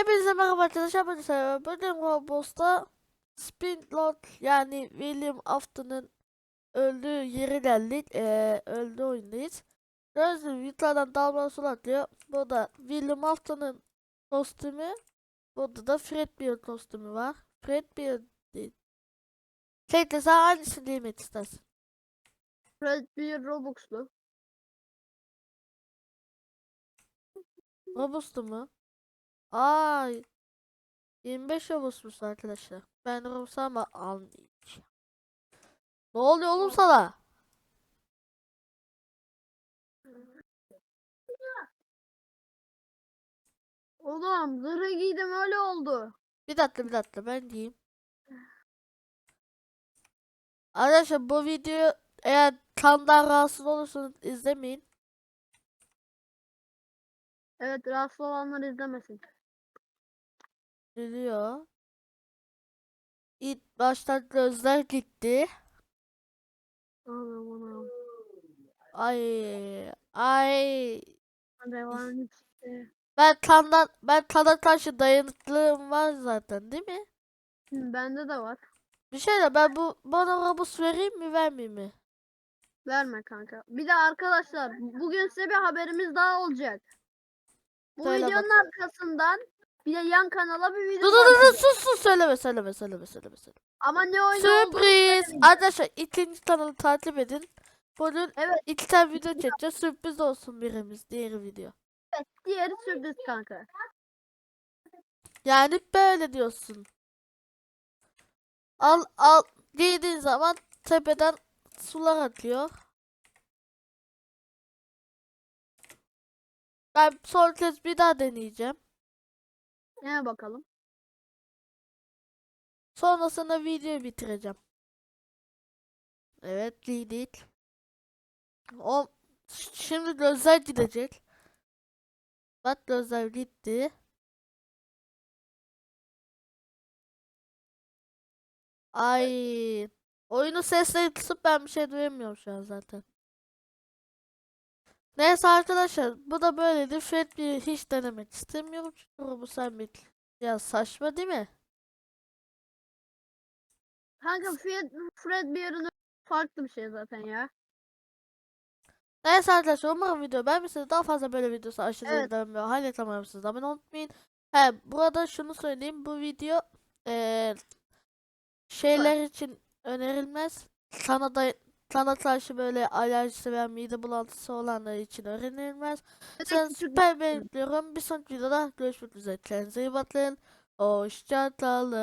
Hepinize merhaba arkadaşlar ben Serhat. Bugün Roblox'ta Spinlord yani William Afton'ın öldüğü yere geldik. Ee, öldü oyundayız. Gördüğünüz yukarıdan damla su atıyor. Burada William Afton'ın kostümü. Burada da Fredbeard kostümü var. Fredbeard değil. Kate sen hangisini giymek istersin? Fred bir Robux'lu. Robust'u mu? Ay. 25 Robust'muş arkadaşlar. Ben Robust ama almayacağım. Ne oluyor oğlum sana? Oğlum zırhı giydim öyle oldu. Bir dakika bir dakika ben diyeyim. Arkadaşlar bu videoyu eğer kandan rahatsız olursanız izlemeyin. Evet rahatsız olanlar izlemesin. Geliyor. İlk baştan gözler gitti. Anam anam. Ay ay. Devam işte. Ben kandan ben kana karşı dayanıklılığım var zaten değil mi? Hı, Bende de var. Bir şey de ben bu bana robust vereyim mi vermeyeyim mi? Verme kanka. Bir de arkadaşlar bugün size bir haberimiz daha olacak. Bu Söyle videonun bakalım. arkasından bir de yan kanala bir video Dur dur dur sus sus söyleme söyleme söyleme söyleme söyleme. Ama ne oyunu Sürpriz. Arkadaşlar ikinci kanalı takip edin. Bugün Evet. iki tane video çekeceğiz. Sürpriz olsun birimiz diğeri video. Diğeri sürpriz kanka. Yani böyle diyorsun. Al al giydiğin zaman tepeden sular akıyor. Ben son kez bir daha deneyeceğim. Ne bakalım. Sonrasında videoyu bitireceğim. Evet giydik. O şimdi gözler gidecek. Bak gözler gitti. Ay. Oyunu sesleri kısıp ben bir şey duyamıyorum şu an zaten. Neyse arkadaşlar bu da böyleydi. Fred bir hiç denemek istemiyorum çünkü bu sen bir ya saçma değil mi? Kanka Fred, Fred bir farklı bir şey zaten ya. Neyse arkadaşlar umarım video beğenmişsiniz. Daha fazla böyle videosu aşırı Evet. izlemem ve hala tamamlamışsınız. Abone unutmayın. He, burada şunu söyleyeyim. Bu video eee şeyler için önerilmez. Sana da sana karşı böyle alerjisi veya mide bulantısı olanlar için önerilmez. Sen süper bekliyorum. Bir sonraki videoda görüşmek üzere. Kendinize iyi bakın. Hoşçakalın.